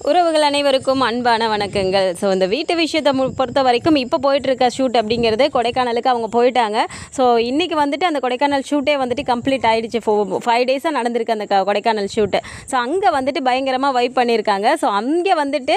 உறவுகள் அனைவருக்கும் அன்பான வணக்கங்கள். ஸோ இந்த வீட்டு விஷயத்தை மு- பொறுத்த வரைக்கும் இப்போ போயிட்டுருக்க ஷூட் அப்படிங்கிறது கொடைக்கானலுக்கு அவங்க போயிட்டாங்க. ஸோ இன்றைக்கி வந்துட்டு அந்த கொடைக்கானல் ஷூட்டே வந்துட்டு கம்ப்ளீட் ஆகிடுச்சு ஃபோ ஃபைவ் டேஸாக நடந்திருக்கு அந்த க- கொடைக்கானல் ஷூட்டு ஸோ அங்கே வந்துட்டு பயங்கரமாக வைப் பண்ணியிருக்காங்க. ஸோ அங்கே வந்துட்டு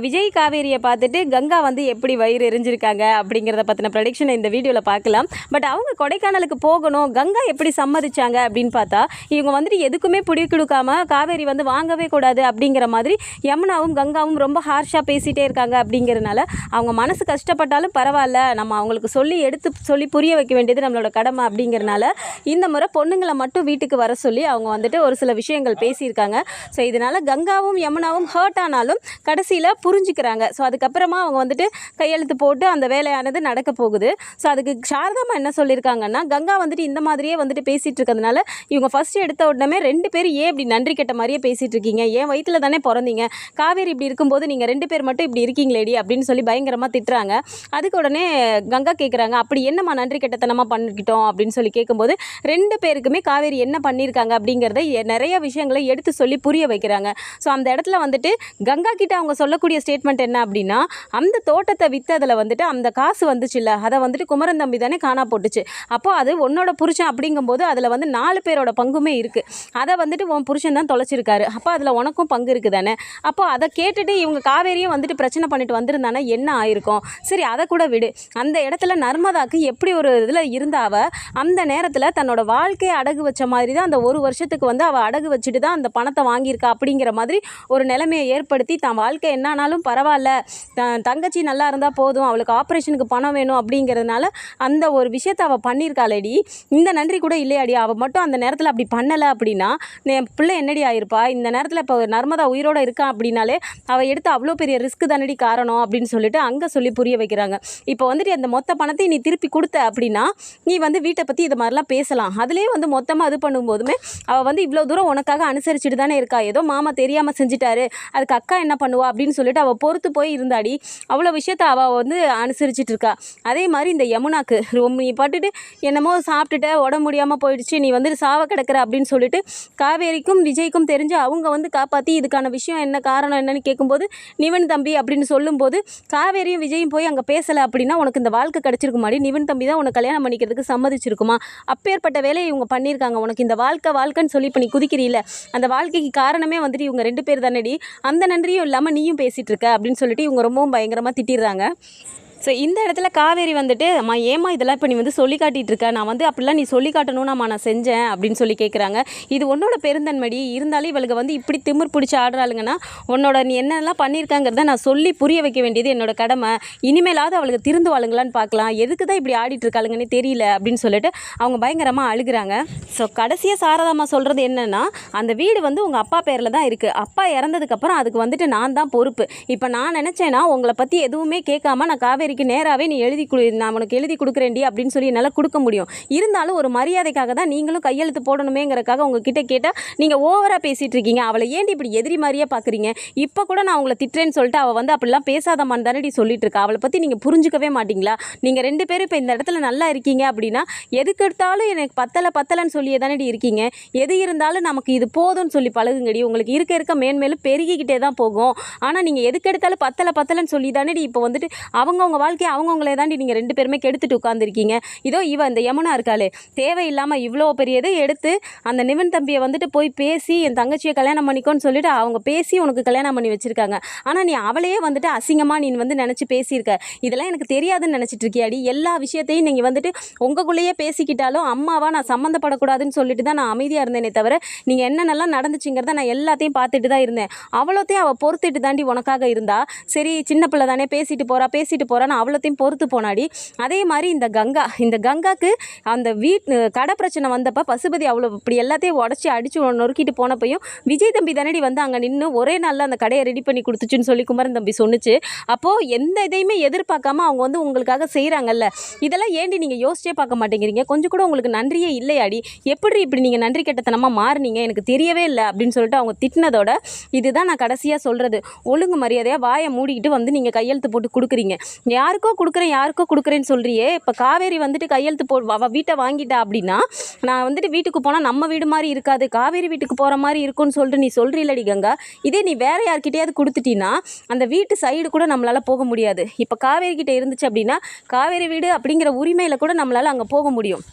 விஜய் காவேரியை பார்த்துட்டு கங்கா வந்து எப்படி வயிறு எரிஞ்சிருக்காங்க அப்படிங்கிறத பற்றின ப்ரடிக்ஷனை இந்த வீடியோவில் பார்க்கலாம். பட் அவங்க கொடைக்கானலுக்கு போகணும். கங்கா எப்படி சம்மதிச்சாங்க அப்படின்னு பார்த்தா இவங்க வந்துட்டு எதுக்குமே பிடி கொடுக்காம காவேரி வந்து வாங்கவே கூடாது அப்படிங்கிற மாதிரி யமுனாவும் கங்காவும் ரொம்ப ஹார்ஷாக பேசிகிட்டே இருக்காங்க அப்படிங்கிறனால அவங்க மனசு கஷ்டப்பட்டாலும் பரவாயில்ல. நம்ம அவங்களுக்கு சொல்லி எடுத்து சொல்லி புரிய வைக்க வேண்டியது நம்மளோட கடமை அப்படிங்கிறனால இந்த முறை பொண்ணுங்களை மட்டும் வீட்டுக்கு வர சொல்லி அவங்க வந்துட்டு ஒரு சில விஷயங்கள் பேசியிருக்காங்க. ஸோ இதனால் கங்காவும் யமுனாவும் ஹர்ட் ஆனாலும் கடைசியில் புரிஞ்சுக்கிறாங்க. ஸோ அதுக்கப்புறமா அவங்க வந்துட்டு கையெழுத்து போட்டு அந்த வேலையானது நடக்க போகுது. ஸோ அதுக்கு சாரதாமா என்ன சொல்லியிருக்காங்கன்னா கங்கா வந்துட்டு இந்த மாதிரியே வந்துட்டு பேசிகிட்டு இருக்கிறதுனால இவங்க ஃபஸ்ட்டு எடுத்த உடனே ரெண்டு பேரும் ஏன் இப்படி நன்றி கெட்ட மாதிரியே பேசிகிட்டு இருக்கீங்க? ஏன் வயிற்றில் தானே பிறந்தீங்க? காவேரி இப்படி இருக்கும்போது நீங்கள் ரெண்டு பேர் மட்டும் இப்படி இருக்கீங்களேடி அப்படின்னு சொல்லி பயங்கரமாக திட்டுறாங்க. அதுக்கு உடனே கங்கா கேட்குறாங்க அப்படி என்னம்மா நன்றி கெட்டத்தனமாக பண்ணிக்கிட்டோம்? அப்படின்னு சொல்லி கேட்கும்போது ரெண்டு பேருக்குமே காவேரி என்ன பண்ணியிருக்காங்க அப்படிங்கிறத எ- நிறைய விஷயங்களை எடுத்து சொல்லி புரிய வைக்கிறாங்க. ஸோ அந்த இடத்துல வந்துட்டு கங்கா கிட்ட அவங்க சொல்லக்கூடிய ஸ்டேட்மெண்ட் என்ன அப்படின்னா அந்த தோட்டத்தை விற்றதில் வந்துட்டு அந்த காசு வந்துச்சுல்ல அதை வந்துட்டு குமரன் தம்பி தானே காணா போட்டுச்சு. அப்போ அது உன்னோட புருஷன் அப்படிங்கும்போது அதில் வந்து நாலு பேரோட பங்குமே இருக்குது அதை வந்துட்டு உன் புருஷன் தான் தொலைச்சிருக்காரு. அப்போ அதில் உனக்கும் பங்கு இருக்குது தானே அப்போ அப்போ அதை கேட்டுட்டு இவங்க காவேரியும் வந்துட்டு பிரச்சனை பண்ணிட்டு வந்திருந்தானா என்ன ஆயிருக்கும்? சரி அதை கூட விடு. அந்த இடத்துல நர்மதாக்கு எப்படி ஒரு இதில் இருந்தாவ அந்த நேரத்தில் தன்னோட வாழ்க்கையை அடகு வச்ச மாதிரி தான் அந்த ஒரு வருஷத்துக்கு வந்து அவள் அடகு வச்சுட்டு தான் அந்த பணத்தை வாங்கியிருக்கா அப்படிங்கிற மாதிரி ஒரு நிலைமையை ஏற்படுத்தி தான் வாழ்க்கை என்னானாலும் பரவாயில்ல. தன் தங்கச்சி நல்லா இருந்தால் போதும் அவளுக்கு ஆப்ரேஷனுக்கு பணம் வேணும் அப்படிங்கிறதுனால அந்த ஒரு விஷயத்தை அவள் பண்ணியிருக்காளேடி. இந்த நன்றி கூட இல்லையாடி. அவள் மட்டும் அந்த நேரத்தில் அப்படி பண்ணலை அப்படின்னா என் பிள்ளை என்னடி ஆயிருப்பா? இந்த நேரத்தில் இப்போ நர்மதா உயிரோடு இருக்கா? அப்படி அப்படின்னாலே அவள் எடுத்து அவ்வளோ பெரிய ரிஸ்க் தானடி காரணம் அப்படின்னு சொல்லிட்டு அங்கே சொல்லி புரிய வைக்கிறாங்க. இப்போ வந்துட்டு அந்த மொத்த பணத்தை நீ திருப்பி கொடுத்த அப்படின்னா நீ வந்து வீட்டை பற்றி இது மாதிரிலாம் பேசலாம். அதுலேயே வந்து மொத்தமாக இது பண்ணும்போதுமே அவள் வந்து இவ்வளோ தூரம் உனக்காக அனுசரிச்சுட்டு தானே இருக்கா? ஏதோ மாமா தெரியாமல் செஞ்சுட்டாரு. அதுக்கு அக்கா என்ன பண்ணுவா? அப்படின்னு சொல்லிட்டு அவள் பொறுத்து போய் இருந்தாடி. அவ்வளோ விஷயத்த அவள் வந்து அனுசரிச்சுட்டு இருக்கா. அதே மாதிரி இந்த யமுனாக்கு ரொம்ப நீ பட்டுட்டு என்னமோ சாப்பிட்டுட்ட உடம்பு முடியாமல் போயிடுச்சு நீ வந்துட்டு சாவ கிடக்குற அப்படின்னு சொல்லிட்டு காவேரிக்கும் விஜய்க்கும் தெரிஞ்சு அவங்க வந்து காப்பாற்றி இதுக்கான விஷயம் என்ன காரணம் என்னன்னு கேட்கும்போது நிவன் தம்பி அப்படின்னு சொல்லும்போது காவேரியும் விஜயும் போய் அங்கே பேசலை அப்படின்னா உனக்கு இந்த வாழ்க்கை கிடச்சிருக்குமாடி. மாதிரி நிவன் தம்பி தான் உனக்கு கல்யாணம் பண்ணிக்கிறதுக்கு சம்மதிச்சிருக்குமா? அப்பேற்பட்ட வேலையை இவங்க பண்ணியிருக்காங்க. உனக்கு இந்த வாழ்க்கை வாழ்க்கைன்னு சொல்லி இப்போ நீ குதிக்கிறீல அந்த வாழ்க்கைக்கு காரணமே வந்துட்டு இவங்க ரெண்டு பேர் தானடி. அந்த நன்றியும் இல்லாமல் நீயும் பேசிகிட்டு இருக்க அப்படின்னு சொல்லிட்டு இவங்க ரொம்பவும் பயங்கரமாக திட்டிடுறாங்க. ஸோ இந்த இடத்துல காவேரி வந்துட்டு அம்மா ஏம்மா இதெல்லாம் இப்போ நீ வந்து சொல்லி காட்டிகிட்டு இருக்க? நான் வந்து அப்படிலாம் நீ சொல்லி காட்டணும்னாம்மா நான் செஞ்சேன் அப்படின்னு சொல்லி கேட்குறாங்க இது உன்னோட பெருந்தன்மடி. இருந்தாலும் இவளுக்கு வந்து இப்படி திமிர் பிடிச்சி ஆடுறாளுங்கன்னா உன்னோட நீ என்னெல்லாம் பண்ணியிருக்காங்கிறத நான் சொல்லி புரிய வைக்க வேண்டியது என்னோட கடமை. இனிமேலாவது அவளுக்கு திருந்து வாழுங்களான்னு பார்க்கலாம். எதுக்கு தான் இப்படி ஆடிட்டு இருக்காளுங்கன்னு தெரியல அப்படின்னு சொல்லிட்டு அவங்க பயங்கரமாக அழுகுறாங்க. ஸோ கடைசியாக சாரதாம்மா சொல்கிறது என்னென்னா அந்த வீடு வந்து உங்கள் அப்பா பேரில் தான் இருக்குது அப்பா இறந்ததுக்கப்புறம் அதுக்கு வந்துட்டு நான் தான் பொறுப்பு. இப்போ நான் நினச்சேன்னா உங்களை பற்றி எதுவுமே கேட்காம நான் காவேரி காவேரிக்கு நேராகவே நீ எழுதி கொடு நான் உனக்கு எழுதி கொடுக்குறேன்டி அப்படின்னு சொல்லி என்னால் கொடுக்க முடியும். இருந்தாலும் ஒரு மரியாதைக்காக தான் நீங்களும் கையெழுத்து போடணுமேங்கிறக்காக உங்ககிட்ட கேட்டால் நீங்கள் ஓவராக பேசிகிட்டு இருக்கீங்க. அவளை ஏன்டி இப்படி எதிரி மாதிரியே பார்க்குறீங்க இப்போ கூட நான் உங்களை திட்டுறேன்னு சொல்லிட்டு அவள் வந்து அப்படிலாம் பேசாதமான்னு தானடி சொல்லிட்டு இருக்கா? அவளை பற்றி நீங்கள் புரிஞ்சுக்கவே மாட்டீங்களா? நீங்கள் ரெண்டு பேரும் இப்போ இந்த இடத்துல நல்லா இருக்கீங்க அப்படின்னா எதுக்கு எடுத்தாலும் எனக்கு பத்தலை பத்தலைன்னு சொல்லியே தானடி இருக்கீங்க. எது இருந்தாலும் நமக்கு இது போதும்னு சொல்லி பழகுங்கடி. உங்களுக்கு இருக்க இருக்க மேன்மேலும் பெருகிக்கிட்டே தான் போகும். ஆனால் நீங்கள் எதுக்கு எடுத்தாலும் பத்தலை பத்தலைன்னு சொல்லி தானடி இப்போ வந்துட்டு அவங்கவுங்க வாழ்க்கையை அவங்கவுங்களே தாண்டி நீங்கள் ரெண்டு பேருமே கெடுத்துட்டு உட்காந்துருக்கீங்க இதோ இவ இந்த யமுனா இருக்காளே. தேவையில்லாமல் இவ்வளோ பெரியதை எடுத்து அந்த நிவன் தம்பியை வந்துட்டு போய் பேசி என் தங்கச்சியை கல்யாணம் பண்ணிக்கோன்னு சொல்லிட்டு அவங்க பேசி உனக்கு கல்யாணம் பண்ணி வச்சுருக்காங்க. ஆனால் நீ அவளையே வந்துட்டு அசிங்கமாக நீ வந்து நினச்சி பேசியிருக்க. இதெல்லாம் எனக்கு தெரியாதுன்னு நினச்சிட்டு இருக்கியாடி. எல்லா விஷயத்தையும் நீங்கள் வந்துட்டு உங்களுக்குள்ளேயே பேசிக்கிட்டாலும் அம்மாவா நான் சம்மந்தப்படக்கூடாதுன்னு சொல்லிட்டு தான் நான் அமைதியாக இருந்தேனே தவிர நீங்கள் என்னென்னலாம் நடந்துச்சுங்கிறத நான் எல்லாத்தையும் பார்த்துட்டு தான் இருந்தேன். அவ்வளோத்தையும் அவள் பொறுத்துட்டு தாண்டி உனக்காக இருந்தா சரி சின்ன பிள்ளை தானே பேசிட்டு போகிறா பேசிட்டு போகிறா போகிறான்னு அவ்வளோத்தையும் பொறுத்து போனாடி. அதே மாதிரி இந்த கங்கா இந்த கங்காக்கு அந்த வீட் கடை பிரச்சனை வந்தப்போ பசுபதி அவ்வளோ இப்படி எல்லாத்தையும் உடச்சி அடிச்சு நொறுக்கிட்டு போனப்பையும் விஜய் தம்பி தானடி வந்து அங்கே நின்று ஒரே நாளில் அந்த கடையை ரெடி பண்ணி கொடுத்துச்சுன்னு சொல்லி குமரன் தம்பி சொன்னுச்சு. அப்போது எந்த இதையுமே எதிர்பார்க்காம அவங்க வந்து உங்களுக்காக செய்கிறாங்கல்ல இதெல்லாம் ஏண்டி நீங்கள் யோசிச்சே பார்க்க மாட்டேங்கிறீங்க? கொஞ்சம் கூட உங்களுக்கு நன்றியே இல்லையாடி? எப்படி இப்படி நீங்கள் நன்றி கெட்டத்தனமாக மாறுனீங்க? எனக்கு தெரியவே இல்லை அப்படின்னு சொல்லிட்டு அவங்க திட்டினதோட இதுதான் நான் கடைசியாக சொல்கிறது ஒழுங்கு மரியாதையாக வாயை மூடிக்கிட்டு வந்து நீங்கள் கையெழுத்து போட்டு கொடுக்குறீங்க. யாருக்கோ கொடுக்குறேன் யாருக்கோ கொடுக்குறேன்னு சொல்கிறியே இப்போ காவேரி வந்துட்டு கையெழுத்து போ அவள் வீட்டை வாங்கிட்டா அப்படின்னா நான் வந்துட்டு வீட்டுக்கு போனால் நம்ம வீடு மாதிரி இருக்காது காவேரி வீட்டுக்கு போகிற மாதிரி இருக்கும்னு சொல்லிட்டு நீ சொல்கிறீல்லடி கங்கா. இதே நீ வேறு யார்கிட்டயாவது கொடுத்துட்டீன்னா அந்த வீட்டு சைடு கூட நம்மளால் போக முடியாது. இப்போ காவேரி கிட்டே இருந்துச்சு அப்படின்னா காவேரி வீடு அப்படிங்கிற உரிமையில் கூட நம்மளால் அங்கே போக முடியும்.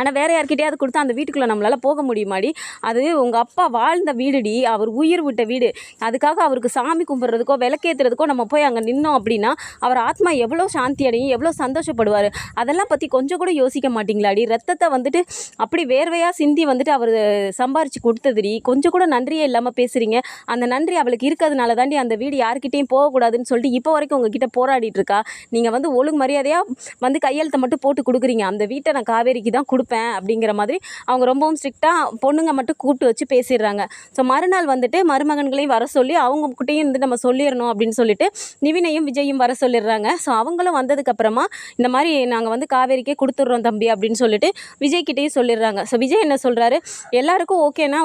ஆனால் வேறு யார்கிட்டயாவது கொடுத்தா அந்த வீட்டுக்குள்ளே நம்மளால் போக முடியுமாடி? அது உங்கள் அப்பா வாழ்ந்த வீடுடி. அவர் உயிர் விட்ட வீடு. அதுக்காக அவருக்கு சாமி கும்பிட்றதுக்கோ விளக்கேற்றுறதுக்கோ நம்ம போய் அங்கே நின்னோம் அப்படின்னா அவர் ஆத்மா எவ்வளோ சாந்தி அடையும் எவ்வளோ சந்தோஷப்படுவார்? அதெல்லாம் பற்றி கொஞ்சம் கூட யோசிக்க மாட்டிங்களாடி. ரத்தத்தை வந்துட்டு அப்படி வேர்வையாக சிந்தி வந்துட்டு அவர் சம்பாரித்து கொடுத்ததுடி. கொஞ்சம் கூட நன்றியே இல்லாமல் பேசுகிறீங்க அந்த நன்றி அவளுக்கு இருக்கிறதுனால தாண்டி அந்த வீடு யார்கிட்டையும் போகக்கூடாதுன்னு சொல்லிட்டு இப்போ வரைக்கும் உங்ககிட்ட போராடிட்டு இருக்கா? நீங்கள் வந்து ஒழுங்கு மரியாதையாக வந்து கையெழுத்தை மட்டும் போட்டு கொடுக்குறீங்க. அந்த வீட்டை நான் காவேரிக்கு தான் கொடுப்பேன். அப்படிங்கிற மாதிரி அவங்க ரொம்பவும் ஸ்ட்ரிக்டாக பொண்ணுங்க மட்டும் கூப்பிட்டு வச்சு பேசிடுறாங்க. ஸோ மறுநாள் வந்துட்டு மருமகன்களையும் வர சொல்லி அவங்க கிட்டேயும் இருந்து நம்ம சொல்லிடணும் அப்படின்னு சொல்லிட்டு நிவினையும் விஜயும் வர சொல்லிடுறாங்க. ஸோ அவங்களும் வந்ததுக்கப்புறமா இந்த மாதிரி நாங்கள் வந்து காவேரிக்கே கொடுத்துட்றோம் தம்பி அப்படின்னு சொல்லிட்டு விஜய்கிட்டேயும் சொல்லிடுறாங்க. ஸோ விஜய் என்ன சொல்கிறாரு எல்லாருக்கும் ஓகேனா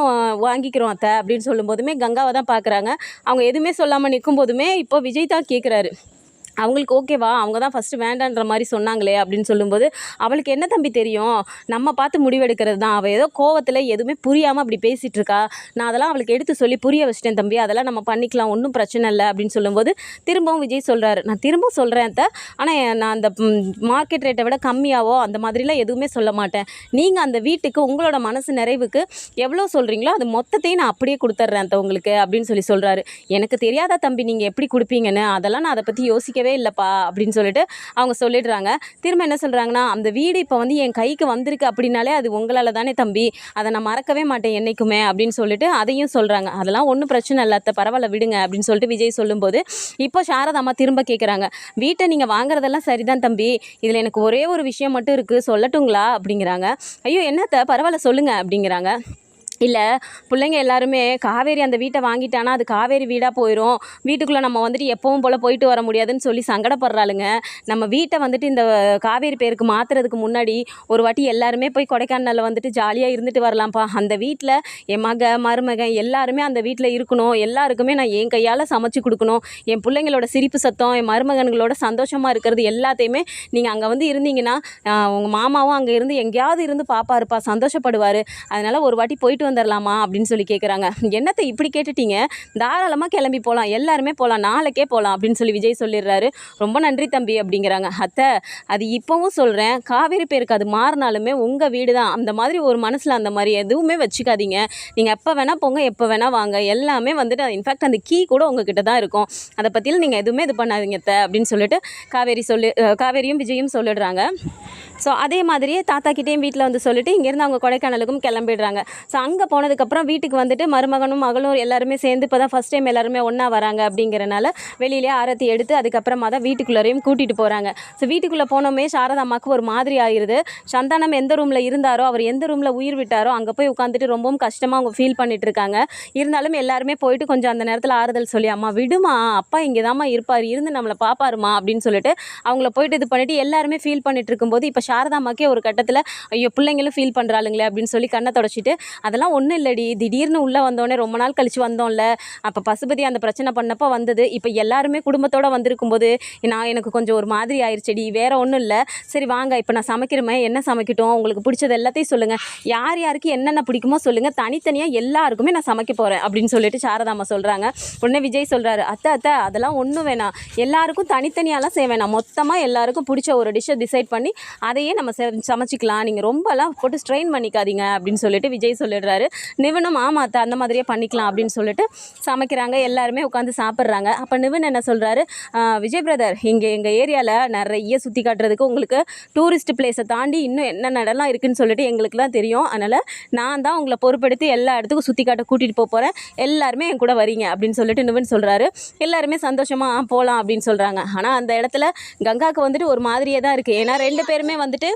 வாங்கிக்கிறோம் அத்தை அப்படின்னு சொல்லும்போதுமே கங்காவை தான் பார்க்குறாங்க. அவங்க எதுவுமே சொல்லாமல் நிற்கும் போதுமே இப்போ விஜய் தான் கேட்குறாரு அவங்களுக்கு ஓகேவா? அவங்க தான் ஃபஸ்ட்டு வேண்டான்ற மாதிரி சொன்னாங்களே அப்படின்னு சொல்லும்போது அவளுக்கு என்ன தம்பி தெரியும்? நம்ம பார்த்து முடிவெடுக்கிறது தான். அவள் ஏதோ கோவத்தில் எதுவுமே புரியாமல் அப்படி பேசிகிட்டு இருக்கா. நான் அதெல்லாம் அவளுக்கு எடுத்து சொல்லி புரிய வச்சிட்டேன் தம்பி. அதெல்லாம் நம்ம பண்ணிக்கலாம். ஒன்றும் பிரச்சனை இல்லை. அப்படின்னு சொல்லும்போது திரும்பவும் விஜய் சொல்கிறாரு நான் திரும்ப சொல்கிறேன் ஆனால் நான் அந்த மார்க்கெட் ரேட்டை விட கம்மியாவோ? அந்த மாதிரிலாம் எதுவுமே சொல்ல மாட்டேன். நீங்கள் அந்த வீட்டுக்கு உங்களோட மனசு நிறைவுக்கு எவ்வளோ சொல்கிறீங்களோ அது மொத்தத்தையும் நான் அப்படியே கொடுத்துட்றேன் அந்த உங்களுக்கு. அப்படின்னு சொல்லி சொல்கிறாரு எனக்கு தெரியாதா தம்பி? நீங்கள் எப்படி கொடுப்பீங்கன்னு? அதெல்லாம் நான் அதை பற்றி யோசிக்கவே இல்லைப்பா அப்படின்னு சொல்லிட்டு அவங்க சொல்லிடுறாங்க. திரும்ப என்ன சொல்கிறாங்கன்னா அந்த வீடு இப்போ வந்து என் கைக்கு வந்திருக்கு அப்படின்னாலே அது உங்களால் தானே தம்பி. அதை நான் மறக்கவே மாட்டேன் என்றைக்குமே அப்படின்னு சொல்லிட்டு அதையும் சொல்கிறாங்க அதெல்லாம் ஒன்றும் பிரச்சனை இல்லை பரவாயில்ல விடுங்க அப்படின்னு சொல்லிட்டு விஜய் சொல்லும்போது இப்போ சாரதாம்மா திரும்ப கேட்குறாங்க வீட்டை நீங்கள் வாங்குறதெல்லாம் சரிதான் தம்பி. இதில் எனக்கு ஒரே ஒரு விஷயம் மட்டும் இருக்குது சொல்லட்டுங்களா? அப்படிங்கிறாங்க. ஐயோ என்னத்த பரவாயில்ல சொல்லுங்கள் அப்படிங்கிறாங்க. இல்லை பிள்ளைங்க எல்லாருமே காவேரி அந்த வீட்டை வாங்கிட்டானா அது காவேரி வீடாக போயிடும் வீட்டுக்குள்ளே நம்ம வந்துட்டு எப்பவும் போல் போயிட்டு வர முடியாதுன்னு சொல்லி சங்கடப்படுறாளுங்க. நம்ம வீட்டை வந்துட்டு இந்த காவேரி பேருக்கு மாற்றுறதுக்கு முன்னாடி ஒரு வாட்டி எல்லாருமே போய் கொடைக்கானலில் வந்துட்டு ஜாலியாக இருந்துட்டு வரலாம்ப்பா. அந்த வீட்டில் என் மக மருமகன் எல்லாருமே அந்த வீட்டில் இருக்கணும். எல்லாருக்குமே நான் என் கையால் சமைச்சு கொடுக்கணும். என் பிள்ளைங்களோட சிரிப்பு சத்தம் என் மருமகன்களோட சந்தோஷமாக இருக்கிறது எல்லாத்தையுமே நீங்கள் அங்கே வந்து இருந்தீங்கன்னா உங்கள் மாமாவும் அங்கே இருந்து எங்கேயாவது இருந்து பாப்பாருப்பா. சந்தோஷப்படுவார். அதனால் ஒரு வாட்டி போயிட்டு வந்துடலாமா அப்படின்னு சொல்லி கேட்குறாங்க என்னத்தை இப்படி கேட்டுட்டீங்க? தாராளமாக கிளம்பி போகலாம் எல்லாருமே போகலாம் நாளைக்கே போகலாம் அப்படின்னு சொல்லி விஜய் சொல்லிடுறாரு. ரொம்ப நன்றி தம்பி அப்படிங்கிறாங்க. அத்தை அது இப்போவும் சொல்கிறேன் காவேரி பேருக்கு அது மாறினாலுமே உங்கள் வீடு தான் அந்த மாதிரி ஒரு மனசில் அந்த மாதிரி எதுவுமே வச்சுக்காதீங்க. நீங்கள் எப்போ வேணால் போங்க எப்போ வேணால் வாங்க. எல்லாமே வந்துட்டு இன்ஃபேக்ட் அந்த கீ கூட உங்ககிட்ட தான் இருக்கும். அதை பற்றியில் நீங்கள் எதுவுமே இது பண்ணாதீங்க அத்தை அப்படின்னு சொல்லிட்டு காவேரி சொல்லி காவேரியும் விஜயும் சொல்லிடுறாங்க. ஸோ அதே மாதிரியே தாத்தா கிட்டேயும் வீட்டில் வந்து சொல்லிட்டு இங்கேருந்து அவங்க கொடைக்கானலுக்கும் கிளம்பிடுறாங்க. ஸோ அங்கே அங்கே போனதுக்கப்புறம் வீட்டுக்கு வந்துட்டு மருமகனும் மகளும் எல்லாருமே சேர்ந்து இப்போ தான் ஃபஸ்ட் டைம் எல்லாருமே ஒன்றா வராங்க அப்படிங்கிறனால வெளியிலே ஆரத்தி எடுத்து அதுக்கப்புறமா தான் வீட்டுக்குள்ளரையும் கூட்டிகிட்டு போகிறாங்க ஸோ வீட்டுக்குள்ளே போனோமே சாரதாம்மாவுக்கு ஒரு மாதிரி ஆயிடுது சந்தானம் எந்த ரூமில் இருந்தாரோ அவர் எந்த ரூமில் உயிர் விட்டாரோ அங்கே போய் உட்காந்துட்டு ரொம்பவும் கஷ்டமாக அவங்க ஃபீல் பண்ணிட்டு இருக்காங்க இருந்தாலும் எல்லாருமே போயிட்டு கொஞ்சம் அந்த நேரத்தில் ஆறுதல் சொல்லி அம்மா விடுமா அப்பா இங்கே தாம்மா இருப்பார் இருந்து நம்மளை பார்ப்பாருமா அப்படின்னு சொல்லிட்டு அவங்கள போயிட்டு இது பண்ணிட்டு எல்லாருமே ஃபீல் பண்ணிட்டு இருக்கும்போது இப்போ சாரதாம்மாக்கே ஒரு கட்டத்தில் ஐயோ பிள்ளைங்களும் ஃபீல் பண்ணுறாளுங்களே அப்படின்னு சொல்லி கண்ணை தொடச்சிட்டு அதெல்லாம் ஒன்றும் இல்லடி. திடீர்னு உள்ளே வந்தோடனே ரொம்ப நாள் கழித்து வந்தோம்ல. அப்போ பசுபதி அந்த பிரச்சனை பண்ணப்போ வந்தது. இப்போ எல்லாருமே குடும்பத்தோடு வந்திருக்கும்போது நான் எனக்கு கொஞ்சம் ஒரு மாதிரி ஆயிடுச்செடி வேறு ஒன்றும் இல்லை. சரி வாங்க இப்போ நான் சமைக்கிறமே என்ன சமைக்கட்டும்? உங்களுக்கு பிடிச்சது எல்லாத்தையும் சொல்லுங்கள் யார் யாருக்கு என்னென்ன பிடிக்குமோ சொல்லுங்கள் தனித்தனியாக எல்லாருக்குமே நான் சமைக்க போகிறேன் அப்படின்னு சொல்லிட்டு சாரதாம்மா சொல்கிறாங்க உடனே விஜய் சொல்கிறாரு அத்தை அத்தை அதெல்லாம் ஒன்றும் வேணாம். எல்லாருக்கும் தனித்தனியாலாம் செய்ய வேணாம். மொத்தமாக எல்லாருக்கும் பிடிச்ச ஒரு டிஷ்ஷை டிசைட் பண்ணி அதையே நம்ம சமைச்சிக்கலாம். நீங்கள் ரொம்பலாம் போட்டு ஸ்ட்ரெயின் பண்ணிக்காதீங்க. அப்படின்னு சொல்லிட்டு விஜய் சொல்லிடுறாரு. நிவனும் ஆமா அத்தை அந்த மாதிரியே பண்ணிக்கலாம் அப்படின்னு சொல்லிட்டு சமைக்கிறாங்க. எல்லாருமே உட்காந்து சாப்பிட்றாங்க. அப்போ நிவன் என்ன சொல்கிறாரு விஜய் பிரதர் இங்கே எங்கள் ஏரியாவில் நிறைய சுற்றி காட்டுறதுக்கு உங்களுக்கு டூரிஸ்ட் பிளேஸை தாண்டி இன்னும் என்ன இடம்லாம் இருக்குதுன்னு சொல்லிட்டு எங்களுக்குலாம் தெரியும். அதனால் நான் தான் உங்களை பொறுப்படுத்தி எல்லா இடத்துக்கும் சுற்றி காட்ட கூட்டிகிட்டு போக போகிறேன் எல்லாருமே என் கூட வரீங்க அப்படின்னு சொல்லிட்டு நிவன் சொல்கிறாரு எல்லாருமே சந்தோஷமாக போகலாம் அப்படின்னு சொல்கிறாங்க ஆனால் அந்த இடத்துல கங்காவுக்கு வந்துட்டு ஒரு மாதிரியே தான் இருக்குது ஏன்னா ரெண்டு பேருமே வந்துட்டு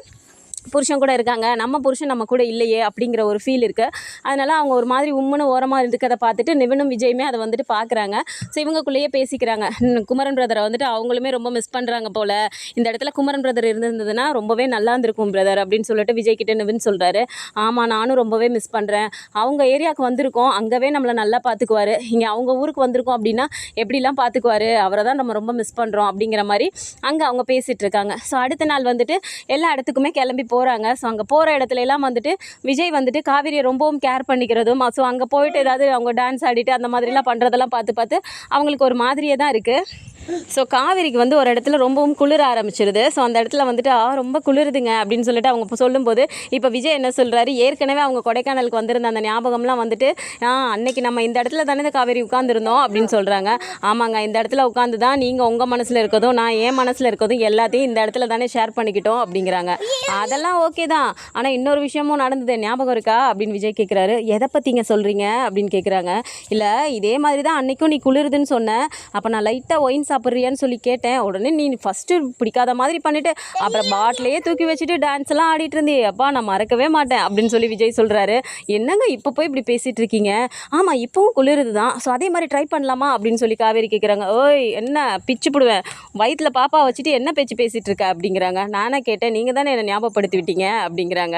புருஷன் கூட இருக்காங்க. நம்ம புருஷன் நம்ம கூட இல்லையே அப்படிங்கிற ஒரு ஃபீல் இருக்குது அதனால் அவங்க ஒரு மாதிரி உம்முன்னு ஓரமாக இருக்கிறத பார்த்துட்டு நிவினும் விஜயுமே அதை வந்துட்டு பார்க்குறாங்க. ஸோ இவங்கக்குள்ளேயே பேசிக்கிறாங்க. குமரன் பிரதரை வந்துட்டு அவங்களுமே ரொம்ப மிஸ் பண்ணுறாங்க போல். இந்த இடத்துல குமரன் பிரதர் இருந்திருந்ததுன்னா ரொம்பவே நல்லா இருந்திருக்கும் பிரதர் அப்படின்னு சொல்லிட்டு விஜய் கிட்ட நிவின் சொல்கிறாரு ஆமாம் நானும் ரொம்பவே மிஸ் பண்ணுறேன் அவங்க ஏரியாவுக்கு வந்திருக்கோம். அங்கவே நம்மளை நல்லா பார்த்துக்குவார். இங்கே அவங்க ஊருக்கு வந்திருக்கோம் அப்படின்னா எப்படிலாம் பார்த்துக்குவாரு? அவரை தான் நம்ம ரொம்ப மிஸ் பண்ணுறோம் அப்படிங்கிற மாதிரி அங்கே அவங்க பேசிகிட்டு இருக்காங்க. ஸோ அடுத்த நாள் வந்துட்டு எல்லா இடத்துக்குமே கிளம்பி போகிறாங்க ஸோ அங்கே போகிற இடத்துல எல்லாம் வந்துட்டு விஜய் வந்துட்டு காவிரியை ரொம்பவும் கேர் பண்ணிக்கிறதும் ஸோ அங்கே போயிட்டு ஏதாவது அவங்க டான்ஸ் ஆடிட்டு அந்த மாதிரிலாம் பண்ணுறதெல்லாம் பார்த்து பார்த்து அவங்களுக்கு ஒரு மாதிரியே தான் இருக்குது ஸோ காவிரிக்கு வந்து ஒரு இடத்துல ரொம்பவும் குளிர ஆரம்பிச்சிருது. ஸோ அந்த இடத்துல வந்துட்டு ஆ ரொம்ப குளிருதுங்க அப்படின்னு சொல்லிட்டு அவங்க சொல்லும்போது இப்போ விஜய் என்ன சொல்கிறாரு ஏற்கனவே அவங்க கொடைக்கானலுக்கு வந்திருந்த அந்த ஞாபகம்லாம் வந்துட்டு ஆ அன்னைக்கு நம்ம இந்த இடத்துல தானே இந்த காவேரி உட்காந்துருந்தோம் அப்படின்னு சொல்கிறாங்க ஆமாங்க இந்த இடத்துல உட்காந்து தான் நீங்கள் உங்கள் மனசில் இருக்கதும் நான் என் மனசில் இருக்கதும் எல்லாத்தையும் இந்த இடத்துல தானே ஷேர் பண்ணிக்கிட்டோம் அப்படிங்கிறாங்க. அதெல்லாம் ஓகே தான். ஆனால் இன்னொரு விஷயமும் நடந்தது. ஞாபகம் இருக்கா? அப்படின்னு விஜய் கேட்குறாரு எதை பற்றிங்க சொல்கிறீங்க அப்படின்னு கேட்குறாங்க இல்லை இதே மாதிரி தான் அன்னைக்கும் நீ குளிருதுன்னு சொன்ன. அப்போ நான் லைட்டாக ஒயின் சாப்பிட்றியான்னு சொல்லி கேட்டேன். உடனே நீ ஃபஸ்ட்டு பிடிக்காத மாதிரி பண்ணிவிட்டு அப்புறம் பாட்டிலையே தூக்கி வச்சுட்டு டான்ஸ் எல்லாம் ஆடிட்டு இருந்தே அப்பா நான் மறக்கவே மாட்டேன் அப்படின்னு சொல்லி விஜய் சொல்கிறாரு என்னங்க இப்போ போய் இப்படி பேசிகிட்டு இருக்கீங்க? ஆமாம் இப்போவும் குளிருது தான். ஸோ அதே மாதிரி ட்ரை பண்ணலாமா அப்படின்னு சொல்லி காவேரி கேட்குறாங்க ஓய் என்ன பிச்சு பிடுவேன் வயிற்றில் பாப்பா வச்சுட்டு என்ன பேச்சு பேசிகிட்டு இருக்க அப்படிங்கிறாங்க. நானே கேட்டேன் நீங்கள் தானே என்னை ஞாபகப்படுத்தி விட்டீங்க அப்படிங்கிறாங்க.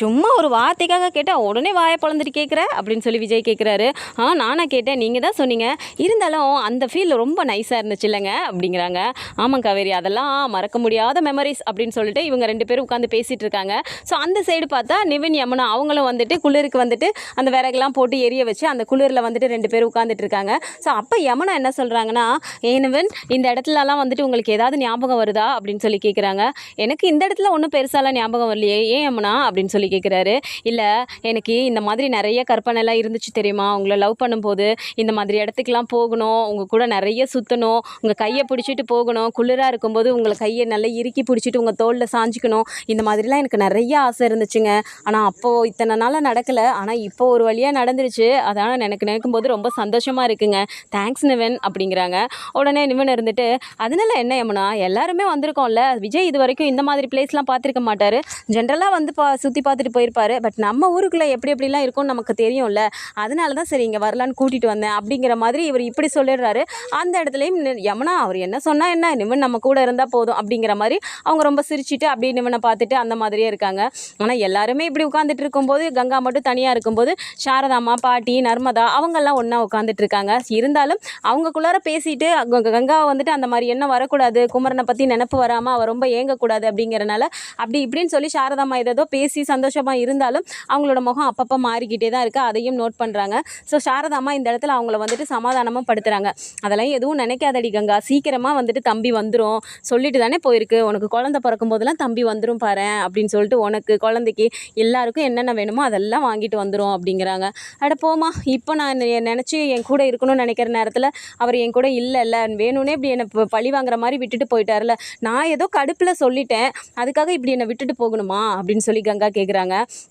சும்மா ஒரு வார்த்தைக்காக கேட்டால் உடனே வாயை பொழந்துட்டு கேட்குற அப்படின்னு சொல்லி விஜய் கேட்குறாரு ஆ நானாக கேட்டேன். நீங்கள் தான் சொன்னீங்க. இருந்தாலும் அந்த ஃபீல் ரொம்ப நைஸாக இருந்துச்சு இல்லைங்க? அப்படிங்கிறாங்க. ஆமாம் காவேரி அதெல்லாம் மறக்க முடியாத மெமரிஸ் அப்படின்னு சொல்லிட்டு இவங்க ரெண்டு பேரும் உட்காந்து பேசிகிட்டு இருக்காங்க. ஸோ அந்த சைடு பார்த்தா நிவின் யமுனா அவங்களும் வந்துட்டு குளிருக்கு வந்துட்டு அந்த விறகுலாம் போட்டு எரிய வச்சு அந்த குளிரில் வந்துட்டு ரெண்டு பேரும் உட்காந்துட்டு இருக்காங்க. ஸோ அப்போ யமுனா என்ன சொல்கிறாங்கன்னா ஏ நிவின் இந்த இடத்துலலாம் வந்துட்டு உங்களுக்கு ஏதாவது ஞாபகம் வருதா? அப்படின்னு சொல்லி கேட்குறாங்க எனக்கு இந்த இடத்துல ஒன்றும் பெருசாலாம் ஞாபகம் வரலையே. ஏன் யமுனா? அப்படின்னு சொல்லி கேட்குறாரு இல்லை எனக்கு இந்த மாதிரி நிறைய கற்பனைலாம் இருந்துச்சு தெரியுமா? உங்களை லவ் பண்ணும்போது இந்த மாதிரி இடத்துக்குலாம் போகணும் உங்கள் கூட நிறைய சுற்றணும் உங்கள் கையை பிடிச்சிட்டு போகணும் குளிராக இருக்கும்போது உங்களை கையை நல்லா இறுக்கி பிடிச்சிட்டு உங்கள் தோளில் சாஞ்சிக்கணும். இந்த மாதிரிலாம் எனக்கு நிறைய ஆசை இருந்துச்சுங்க. ஆனால் அப்போது இத்தனை நாளாக நடக்கலை. ஆனால் இப்போ ஒரு வழியாக நடந்துருச்சு. அதான் எனக்கு நினைக்கும் போது ரொம்ப சந்தோஷமாக இருக்குங்க. தேங்க்ஸ் நிவன் அப்படிங்கிறாங்க. உடனே நிவன் இருந்துட்டு அதனால என்ன யமுனா? எல்லாருமே வந்திருக்கோம்ல. விஜய் இது வரைக்கும் இந்த மாதிரி பிளேஸ்லாம் பார்த்துருக்க மாட்டார். ஜென்ரலாக வந்து பா சுற்றி பார்த்துட்டு போயிருப்பாரு. பட் நம்ம ஊருக்குள்ளே எப்படி எப்படிலாம் இருக்கும்னு நமக்கு தெரியும்ல. அதனால தான் சரி இங்கே வரலான்னு கூட்டிகிட்டு வந்தேன் அப்படிங்கிற மாதிரி இவர் இப்படி சொல்லிடுறாரு. அந்த இடத்துலையும் யமுனா அவர் என்ன சொன்னால் என்ன? நிவன் நம்ம கூட இருந்தால் போதும் அப்படிங்கிற மாதிரி அவங்க ரொம்ப சிரிச்சிட்டு அப்படியே நிமினை பார்த்துட்டு அந்த மாதிரியே இருக்காங்க. ஆனால் எல்லாருமே இப்படி உட்காந்துட்டு இருக்கும்போது கங்கா மட்டும் தனியாக இருக்கும்போது சாரதாமா பாட்டி நர்மதா அவங்கெல்லாம் ஒன்றா உட்காந்துட்டு இருக்காங்க. இருந்தாலும் அவங்கக்குள்ளார பேசிட்டு கங்காவை கங்கா வந்துட்டு அந்த மாதிரி எண்ணம் வரக்கூடாது குமரனை பற்றி நினப்பு வராமல் அவள் ரொம்ப ஏங்கக்கூடாது அப்படிங்கிறனால அப்படி இப்படின்னு சொல்லி சாரதாமா ஏதோ பேசி சந்தோஷமாக இருந்தாலும் அவங்களோட முகம் அப்பப்போ மாறிக்கிட்டே தான் இருக்குது அதையும் நோட் பண்ணுறாங்க ஸோ சாரதாமா இந்த இடத்துல அவங்கள வந்துட்டு சமாதானமாக படுத்துகிறாங்க அதெல்லாம் எதுவும் நினைக்காதடி கங்கா. சீக்கிரமாக வந்துட்டு தம்பி வந்துடும் சொல்லிட்டு தானே போயிருக்கு. உனக்கு குழந்தை பிறக்கும் போதெல்லாம் தம்பி வந்துடும் பாரு அப்படின்னு சொல்லிட்டு உனக்கு குழந்தைக்கு எல்லாருக்கும் என்னென்ன வேணுமோ அதெல்லாம் வாங்கிட்டு வந்துடும் அப்படிங்கிறாங்க. அட போமா இப்போ நான் நினச்சி என் கூட இருக்கணும்னு நினைக்கிற நேரத்தில் அவர் என் கூட இல்லைல்ல. வேணும்னே இப்படி என்னை ப- பழி வாங்குற மாதிரி விட்டுட்டு போயிட்டார்ல நான் ஏதோ கடுப்பில் சொல்லிட்டேன். அதுக்காக இப்படி என்னை விட்டுட்டு போகணுமா அப்படின்னு சொல்லி கங்கா கேட்குறாங்க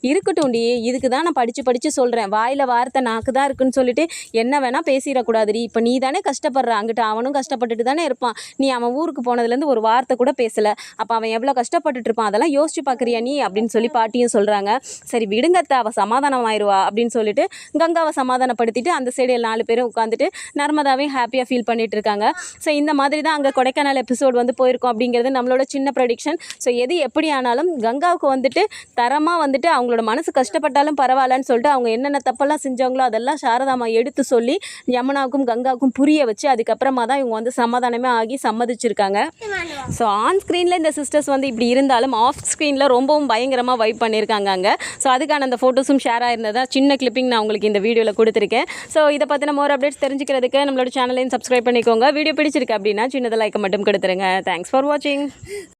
இருக்கட்டும்டி இதுக்கு தான் நான் படித்து படித்து சொல்கிறேன் வாயில் வார்த்தை நாக்கு தான் இருக்குன்னு சொல்லிட்டு என்ன வேணால் பேசிடக்கூடாதுடி இப்போ நீ தானே கஷ்டப்படுற. அங்கிட்ட அவனும் கஷ்டப்பட்டுட்டு தானே இருப்பான். நீ அவன் ஊருக்கு போனதுலேருந்து ஒரு வார்த்தை கூட பேசலை. அப்போ அவன் எவ்வளோ கஷ்டப்பட்டுட்டு இருப்பான்? அதெல்லாம் யோசிச்சு பார்க்குறியா நீ? அப்படின்னு சொல்லி பாட்டியும் சொல்கிறாங்க சரி விடுங்கத்த அவள் சமாதானம் ஆயிடுவா அப்படின்னு சொல்லிட்டு கங்காவை சமாதானப்படுத்திட்டு அந்த சைடு நாலு பேரும் உட்காந்துட்டு நர்மதாவையும் ஹாப்பியாக ஃபீல் பண்ணிட்டு இருக்காங்க. ஸோ இந்த மாதிரி தான் அங்கே கொடைக்கானல் எபிசோட் வந்து போயிருக்கோம் அப்படிங்கிறது நம்மளோட சின்ன ப்ரொடிக்ஷன் ஸோ எது எப்படி ஆனாலும் கங்காவுக்கு வந்துட்டு தரமாக வந்துட்டு அவங்களோட மனசு கஷ்டப்பட்டாலும் பரவாயில்லன்னு சொல்லிட்டு அவங்க என்னென்ன தப்பெல்லாம் செஞ்சாங்களோ அதெல்லாம் சாரதாமா எடுத்து சொல்லி யமுனாவுக்கும் கங்காவுக்கும் புரிய வச்சு அதுக்கப்புறமா தான் இவங்க வந்து சமாதானமே ஆகி சம்மதிச்சிருக்காங்க. ஸோ ஆன் ஸ்க்ரீனில் இந்த சிஸ்டர்ஸ் வந்து இப்படி இருந்தாலும் ஆஃப் ஸ்க்ரீனில் ரொம்பவும் பயங்கரமாக வைப் பண்ணியிருக்காங்க அங்கே. ஸோ அதுக்கான அந்த ஃபோட்டோஸும் ஷேர் ஆயிருந்ததா சின்ன கிளிப்பிங் நான் உங்களுக்கு இந்த வீடியோவில் கொடுத்துருக்கேன். ஸோ இதை பற்றின மோர் அப்டேட்ஸ் தெரிஞ்சுக்கிறதுக்கு நம்மளோட சேனலையும் சப்ஸ்கிரைப் பண்ணிக்கோங்க. வீடியோ பிடிச்சிருக்கு அப்படின்னா சின்னதாக லைக்கை மட்டும் கொடுத்துருங்க. தேங்க்ஸ் ஃபார் வாட்சிங்